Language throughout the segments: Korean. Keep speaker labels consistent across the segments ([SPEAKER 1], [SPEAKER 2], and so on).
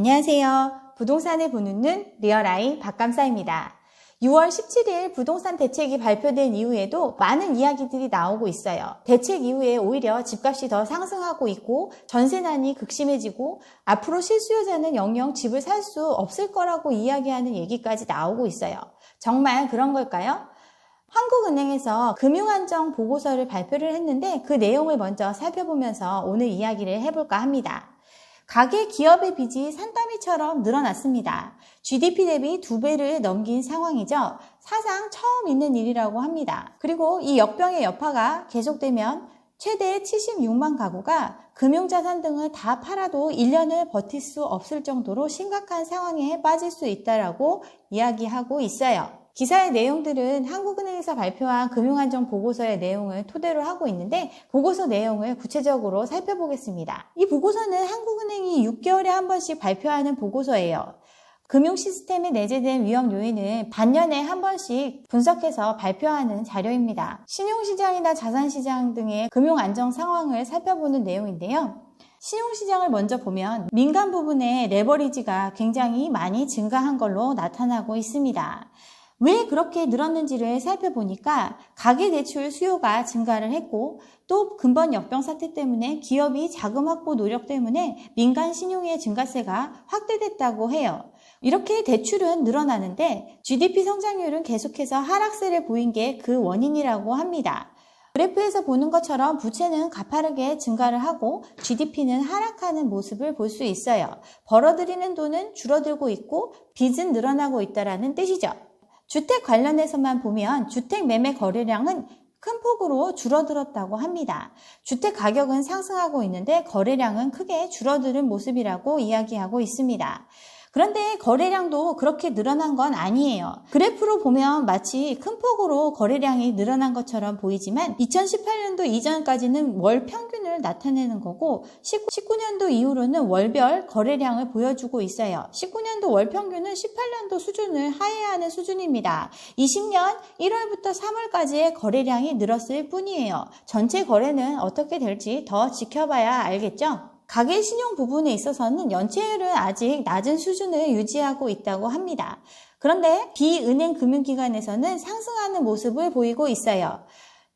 [SPEAKER 1] 안녕하세요. 부동산을 보는 눈 리얼아이 박감사입니다. 6월 17일 부동산 대책이 발표된 이후에도 많은 이야기들이 나오고 있어요. 대책 이후에 오히려 집값이 더 상승하고 있고 전세난이 극심해지고 앞으로 실수요자는 영영 집을 살 수 없을 거라고 이야기하는 얘기까지 나오고 있어요. 정말 그런 걸까요? 한국은행에서 금융안정 보고서를 발표를 했는데 그 내용을 먼저 살펴보면서 오늘 이야기를 해볼까 합니다. 가계 기업의 빚이 산더미처럼 늘어났습니다. GDP 대비 두 배를 넘긴 상황이죠. 사상 처음 있는 일이라고 합니다. 그리고 이 역병의 여파가 계속되면 최대 76만 가구가 금융자산 등을 다 팔아도 1년을 버틸 수 없을 정도로 심각한 상황에 빠질 수 있다라고 이야기하고 있어요. 기사의 내용들은 한국은행에서 발표한 금융안정 보고서의 내용을 토대로 하고 있는데 보고서 내용을 구체적으로 살펴보겠습니다. 이 보고서는 한국은행이 6개월에 한 번씩 발표하는 보고서예요. 금융 시스템에 내재된 위험 요인을 반년에 한 번씩 분석해서 발표하는 자료입니다. 신용시장이나 자산시장 등의 금융 안정 상황을 살펴보는 내용인데요. 신용시장을 먼저 보면 민간 부분의 레버리지가 굉장히 많이 증가한 걸로 나타나고 있습니다. 왜 그렇게 늘었는지를 살펴보니까 가계대출 수요가 증가를 했고 또 근본 역병 사태 때문에 기업이 자금 확보 노력 때문에 민간 신용의 증가세가 확대됐다고 해요. 이렇게 대출은 늘어나는데 GDP 성장률은 계속해서 하락세를 보인 게 그 원인이라고 합니다. 그래프에서 보는 것처럼 부채는 가파르게 증가를 하고 GDP는 하락하는 모습을 볼 수 있어요. 벌어들이는 돈은 줄어들고 있고 빚은 늘어나고 있다라는 뜻이죠. 주택 관련해서만 보면 주택 매매 거래량은 큰 폭으로 줄어들었다고 합니다. 주택 가격은 상승하고 있는데 거래량은 크게 줄어드는 모습이라고 이야기하고 있습니다. 그런데 거래량도 그렇게 늘어난 건 아니에요. 그래프로 보면 마치 큰 폭으로 거래량이 늘어난 것처럼 보이지만 2018년도 이전까지는 월 평균 을 나타내는 거고 19 년도 이후로는 월별 거래량을 보여주고 있어요. 19년도 월 평균은 18년도 수준을 하회하는 수준입니다. 20년 1월부터 3월까지의 거래량이 늘었을 뿐이에요. 전체 거래는 어떻게 될지 더 지켜봐야 알겠죠? 가계 신용 부분에 있어서는 연체율은 아직 낮은 수준을 유지하고 있다고 합니다. 그런데 비은행 금융기관에서는 상승하는 모습을 보이고 있어요.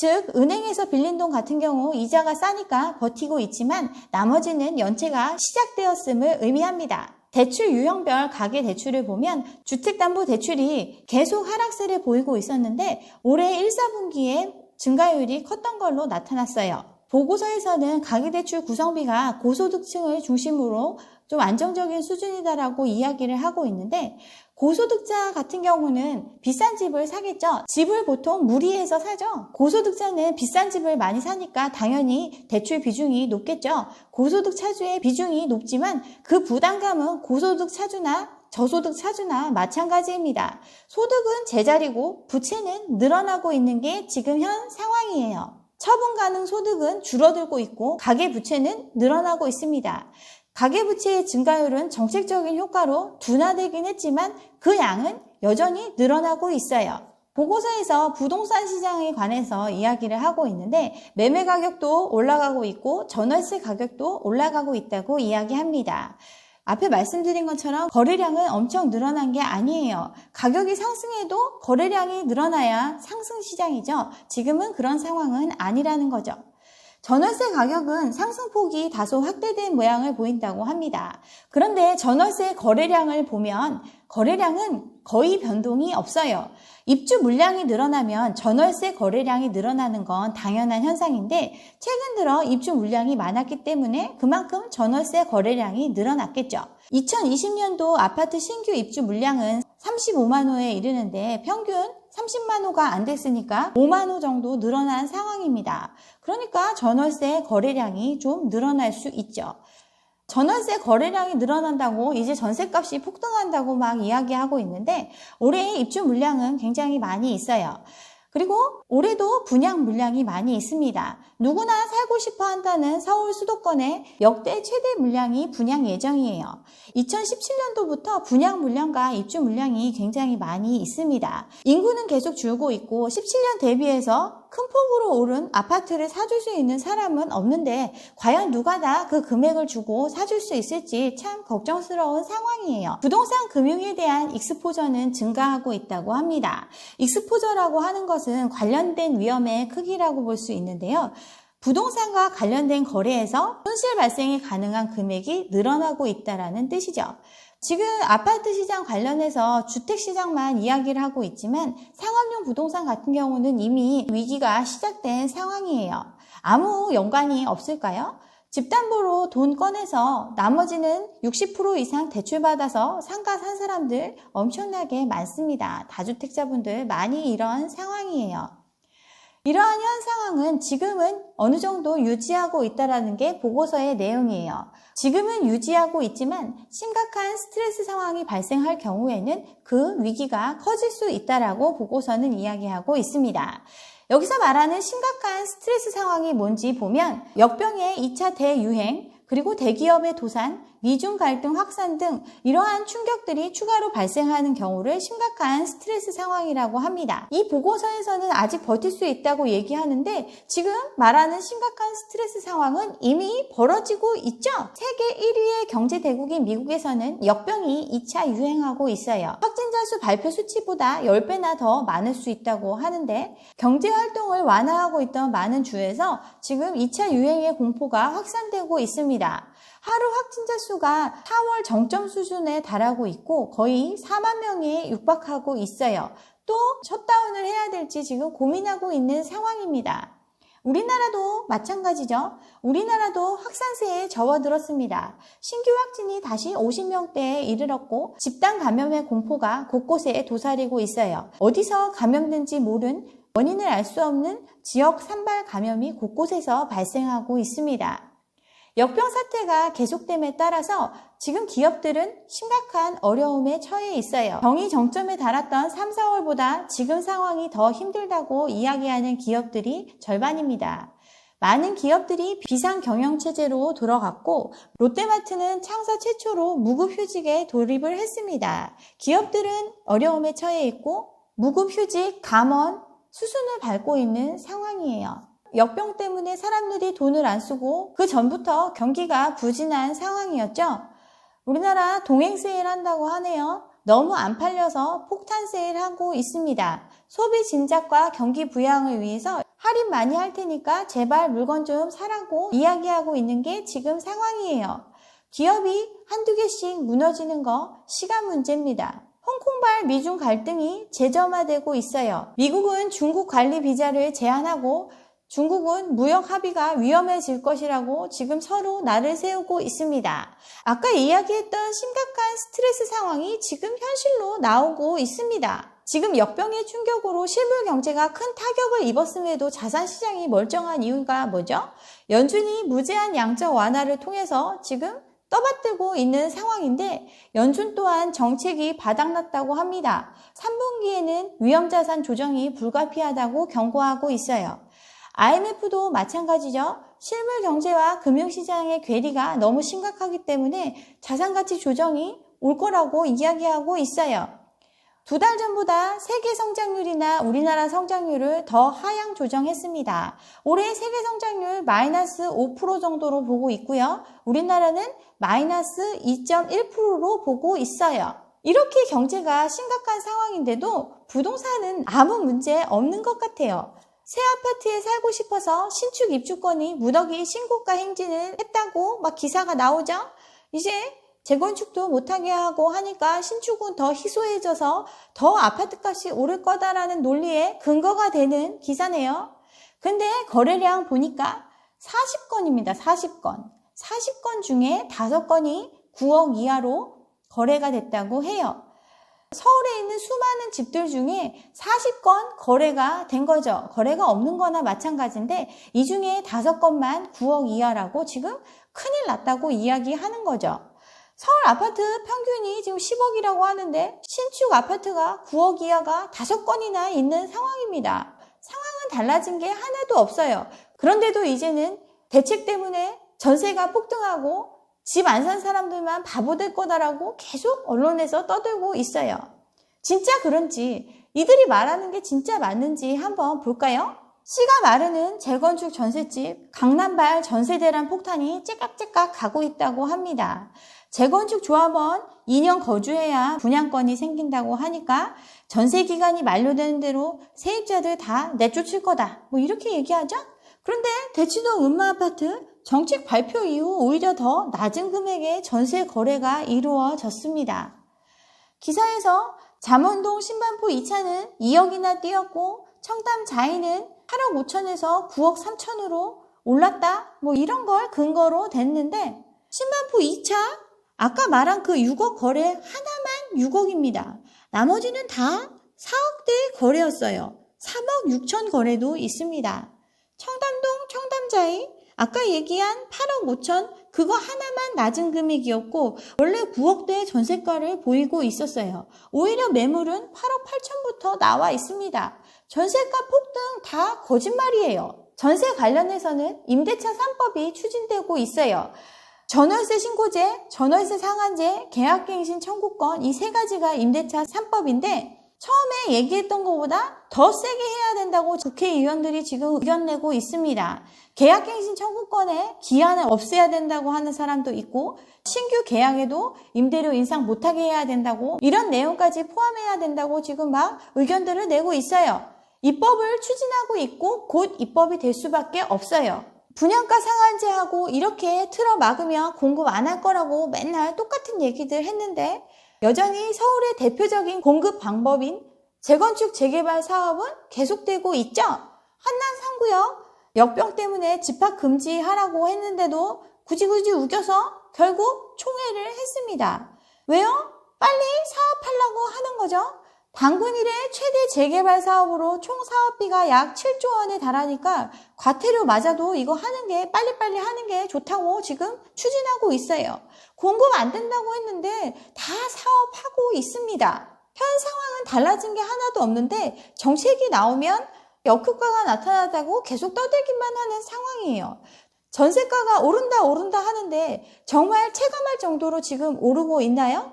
[SPEAKER 1] 즉, 은행에서 빌린 돈 같은 경우 이자가 싸니까 버티고 있지만 나머지는 연체가 시작되었음을 의미합니다. 대출 유형별 가계 대출을 보면 주택담보대출이 계속 하락세를 보이고 있었는데 올해 1, 4분기에 증가율이 컸던 걸로 나타났어요. 보고서에서는 가계대출 구성비가 고소득층을 중심으로 좀 안정적인 수준이다라고 이야기를 하고 있는데 고소득자 같은 경우는 비싼 집을 사겠죠. 집을 보통 무리해서 사죠. 고소득자는 비싼 집을 많이 사니까 당연히 대출 비중이 높겠죠. 고소득 차주의 비중이 높지만 그 부담감은 고소득 차주나 저소득 차주나 마찬가지입니다. 소득은 제자리고 부채는 늘어나고 있는 게 지금 현 상황이에요. 처분 가능 소득은 줄어들고 있고 가계 부채는 늘어나고 있습니다. 가계부채의 증가율은 정책적인 효과로 둔화되긴 했지만 그 양은 여전히 늘어나고 있어요. 보고서에서 부동산 시장에 관해서 이야기를 하고 있는데 매매 가격도 올라가고 있고 전월세 가격도 올라가고 있다고 이야기합니다. 앞에 말씀드린 것처럼 거래량은 엄청 늘어난 게 아니에요. 가격이 상승해도 거래량이 늘어나야 상승 시장이죠. 지금은 그런 상황은 아니라는 거죠. 전월세 가격은 상승폭이 다소 확대된 모양을 보인다고 합니다. 그런데 전월세 거래량을 보면 거래량은 거의 변동이 없어요. 입주 물량이 늘어나면 전월세 거래량이 늘어나는 건 당연한 현상인데 최근 들어 입주 물량이 많았기 때문에 그만큼 전월세 거래량이 늘어났겠죠. 2020년도 아파트 신규 입주 물량은 35만 호에 이르는데 평균 30만 호가 안 됐으니까 5만 호 정도 늘어난 상황입니다. 그러니까 전월세 거래량이 좀 늘어날 수 있죠. 전월세 거래량이 늘어난다고 이제 전세값이 폭등한다고 막 이야기하고 있는데 올해 입주 물량은 굉장히 많이 있어요. 그리고 올해도 분양 물량이 많이 있습니다. 누구나 살고 싶어 한다는 서울 수도권의 역대 최대 물량이 분양 예정이에요. 2017년도부터 분양 물량과 입주 물량이 굉장히 많이 있습니다. 인구는 계속 줄고 있고 17년 대비해서 큰 폭으로 오른 아파트를 사줄 수 있는 사람은 없는데 과연 누가 다 그 금액을 주고 사줄 수 있을지 참 걱정스러운 상황이에요. 부동산 금융에 대한 익스포저는 증가하고 있다고 합니다. 익스포저라고 하는 것은 관련된 위험의 크기라고 볼 수 있는데요. 부동산과 관련된 거래에서 손실 발생이 가능한 금액이 늘어나고 있다는 뜻이죠. 지금 아파트 시장 관련해서 주택 시장만 이야기를 하고 있지만 상업용 부동산 같은 경우는 이미 위기가 시작된 상황이에요. 아무 연관이 없을까요? 집담보로 돈 꺼내서 나머지는 60% 이상 대출받아서 상가 산 사람들 엄청나게 많습니다. 다주택자분들 많이 이런 상황이에요. 이러한 현 상황은 지금은 어느 정도 유지하고 있다라는 게 보고서의 내용이에요. 지금은 유지하고 있지만 심각한 스트레스 상황이 발생할 경우에는 그 위기가 커질 수 있다라고 보고서는 이야기하고 있습니다. 여기서 말하는 심각한 스트레스 상황이 뭔지 보면 역병의 2차 대유행, 그리고 대기업의 도산, 미중 갈등 확산 등 이러한 충격들이 추가로 발생하는 경우를 심각한 스트레스 상황이라고 합니다. 이 보고서에서는 아직 버틸 수 있다고 얘기하는데 지금 말하는 심각한 스트레스 상황은 이미 벌어지고 있죠. 세계 1위의 경제 대국인 미국에서는 역병이 2차 유행하고 있어요. 확진자 수 발표 수치보다 10배나 더 많을 수 있다고 하는데 경제 활동을 완화하고 있던 많은 주에서 지금 2차 유행의 공포가 확산되고 있습니다. 하루 확진자 수가 4월 정점 수준에 달하고 있고 거의 4만 명에 육박하고 있어요. 또 셧다운을 해야 될지 지금 고민하고 있는 상황입니다. 우리나라도 마찬가지죠. 우리나라도 확산세에 접어들었습니다. 신규 확진이 다시 50명대에 이르렀고 집단 감염의 공포가 곳곳에 도사리고 있어요. 어디서 감염된지 모른 원인을 알 수 없는 지역 산발 감염이 곳곳에서 발생하고 있습니다. 역병 사태가 계속됨에 따라서 지금 기업들은 심각한 어려움에 처해 있어요. 병이 정점에 달았던 3, 4월보다 지금 상황이 더 힘들다고 이야기하는 기업들이 절반입니다. 많은 기업들이 비상 경영 체제로 돌아갔고 롯데마트는 창사 최초로 무급 휴직에 돌입을 했습니다. 기업들은 어려움에 처해 있고 무급 휴직, 감원, 수순을 밟고 있는 상황이에요. 역병 때문에 사람들이 돈을 안 쓰고 그 전부터 경기가 부진한 상황이었죠. 우리나라 동행 세일 한다고 하네요. 너무 안 팔려서 폭탄 세일하고 있습니다. 소비 진작과 경기 부양을 위해서 할인 많이 할 테니까 제발 물건 좀 사라고 이야기하고 있는 게 지금 상황이에요. 기업이 한두 개씩 무너지는 거 시간 문제입니다. 홍콩발 미중 갈등이 재점화되고 있어요. 미국은 중국 관리 비자를 제한하고 중국은 무역 합의가 위험해질 것이라고 지금 서로 날을 세우고 있습니다. 아까 이야기했던 심각한 스트레스 상황이 지금 현실로 나오고 있습니다. 지금 역병의 충격으로 실물 경제가 큰 타격을 입었음에도 자산 시장이 멀쩡한 이유가 뭐죠? 연준이 무제한 양적 완화를 통해서 지금 떠받들고 있는 상황인데 연준 또한 정책이 바닥났다고 합니다. 3분기에는 위험자산 조정이 불가피하다고 경고하고 있어요. IMF도 마찬가지죠. 실물 경제와 금융시장의 괴리가 너무 심각하기 때문에 자산가치 조정이 올 거라고 이야기하고 있어요. 두 달 전보다 세계 성장률이나 우리나라 성장률을 더 하향 조정했습니다. 올해 세계 성장률 마이너스 5% 정도로 보고 있고요. 우리나라는 마이너스 2.1%로 보고 있어요. 이렇게 경제가 심각한 상황인데도 부동산은 아무 문제 없는 것 같아요. 새 아파트에 살고 싶어서 신축 입주권이 무더기 신고가 행진을 했다고 막 기사가 나오죠? 이제 재건축도 못하게 하고 하니까 신축은 더 희소해져서 더 아파트 값이 오를 거다라는 논리에 근거가 되는 기사네요. 근데 거래량 보니까 40건입니다. 40건. 40건 중에 5건이 9억 이하로 거래가 됐다고 해요. 서울에 있는 수많은 집들 중에 40건 거래가 된 거죠. 거래가 없는 거나 마찬가지인데 이 중에 5건만 9억 이하라고 지금 큰일 났다고 이야기하는 거죠. 서울 아파트 평균이 지금 10억이라고 하는데 신축 아파트가 9억 이하가 5건이나 있는 상황입니다. 상황은 달라진 게 하나도 없어요. 그런데도 이제는 대책 때문에 전세가 폭등하고 집 안 산 사람들만 바보 될 거다라고 계속 언론에서 떠들고 있어요. 진짜 그런지 이들이 말하는 게 진짜 맞는지 한번 볼까요? 씨가 마르는 재건축 전셋집 강남발 전세대란 폭탄이 째깍째깍 가고 있다고 합니다. 재건축 조합원 2년 거주해야 분양권이 생긴다고 하니까 전세 기간이 만료되는 대로 세입자들 다 내쫓을 거다. 뭐 이렇게 얘기하죠? 그런데 대치동 음마아파트 정책 발표 이후 오히려 더 낮은 금액의 전세 거래가 이루어졌습니다. 기사에서 잠원동 신반포 2차는 2억이나 뛰었고 청담 자이는 8억 5천에서 9억 3천으로 올랐다. 뭐 이런 걸 근거로 댔는데 신반포 2차 아까 말한 그 6억 거래 하나만 6억입니다. 나머지는 다 4억대 거래였어요. 3억 6천 거래도 있습니다. 청담 동 청담자이 아까 얘기한 8억 5천 그거 하나만 낮은 금액이었고 원래 9억대 전세가를 보이고 있었어요. 오히려 매물은 8억 8천부터 나와 있습니다. 전세가 폭등 다 거짓말이에요. 전세 관련해서는 임대차 3법이 추진되고 있어요. 전월세 신고제, 전월세 상한제, 계약갱신 청구권 이 세 가지가 임대차 3법인데 처음에 얘기했던 것보다 더 세게 해야 된다고 국회의원들이 지금 의견 내고 있습니다. 계약갱신 청구권에 기한을 없애야 된다고 하는 사람도 있고 신규 계약에도 임대료 인상 못하게 해야 된다고 이런 내용까지 포함해야 된다고 지금 막 의견들을 내고 있어요. 입법을 추진하고 있고 곧 입법이 될 수밖에 없어요. 분양가 상한제하고 이렇게 틀어 막으면 공급 안 할 거라고 맨날 똑같은 얘기들 했는데 여전히 서울의 대표적인 공급 방법인 재건축 재개발 사업은 계속되고 있죠. 한남 3구역 역병 때문에 집합 금지하라고 했는데도 굳이 굳이 우겨서 결국 총회를 했습니다. 왜요? 빨리 사업하려고 하는 거죠. 당군 일의 최대 재개발 사업으로 총 사업비가 약 7조 원에 달하니까 과태료 맞아도 이거 하는 게 빨리빨리 하는 게 좋다고 지금 추진하고 있어요. 공급 안 된다고 했는데 다 사업하고 있습니다. 현 상황은 달라진 게 하나도 없는데 정책이 나오면 역효과가 나타나다고 계속 떠들기만 하는 상황이에요. 전세가가 오른다 오른다 하는데 정말 체감할 정도로 지금 오르고 있나요?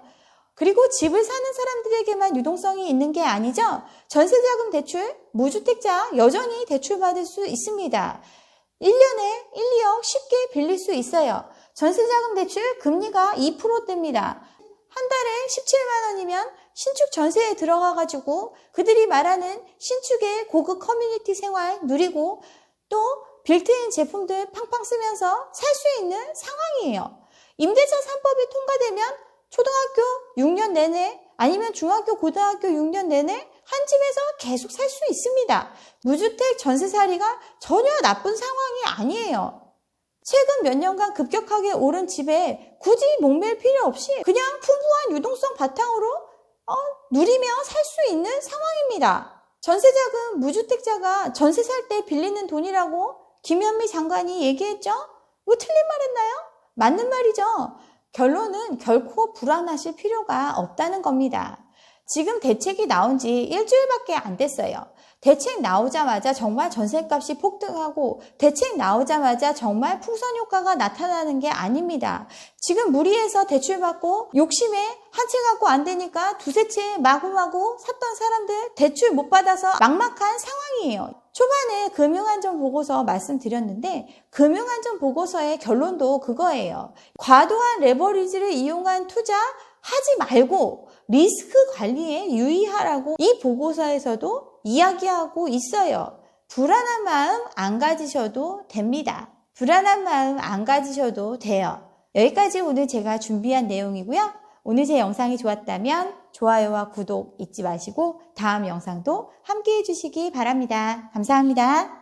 [SPEAKER 1] 그리고 집을 사는 사람들에게만 유동성이 있는 게 아니죠. 전세자금 대출, 무주택자 여전히 대출받을 수 있습니다. 1년에 1, 2억 쉽게 빌릴 수 있어요. 전세자금 대출 금리가 2%대입니다. 한 달에 17만 원이면 신축 전세에 들어가 가지고 그들이 말하는 신축의 고급 커뮤니티 생활 누리고 또 빌트인 제품들 팡팡 쓰면서 살 수 있는 상황이에요. 임대차 3법이 통과되면 초등학교 6년 내내 아니면 중학교, 고등학교 6년 내내 한 집에서 계속 살 수 있습니다. 무주택 전세살이가 전혀 나쁜 상황이 아니에요. 최근 몇 년간 급격하게 오른 집에 굳이 목맬 필요 없이 그냥 풍부한 유동성 바탕으로 어, 누리며 살 수 있는 상황입니다. 전세자금 무주택자가 전세 살 때 빌리는 돈이라고 김현미 장관이 얘기했죠? 뭐 틀린 말 했나요? 맞는 말이죠. 결론은 결코 불안하실 필요가 없다는 겁니다. 지금 대책이 나온 지 일주일밖에 안 됐어요. 대책 나오자마자 정말 전셋값이 폭등하고 대책 나오자마자 정말 풍선 효과가 나타나는 게 아닙니다. 지금 무리해서 대출받고 욕심에 한 채 갖고 안 되니까 두세 채 마구마구 샀던 사람들 대출 못 받아서 막막한 상황이에요. 초반에 금융안전 보고서 말씀드렸는데 금융안전 보고서의 결론도 그거예요. 과도한 레버리지를 이용한 투자 하지 말고 리스크 관리에 유의하라고 이 보고서에서도 이야기하고 있어요. 불안한 마음 안 가지셔도 됩니다. 불안한 마음 안 가지셔도 돼요. 여기까지 오늘 제가 준비한 내용이고요. 오늘 제 영상이 좋았다면 좋아요와 구독 잊지 마시고 다음 영상도 함께 해주시기 바랍니다. 감사합니다.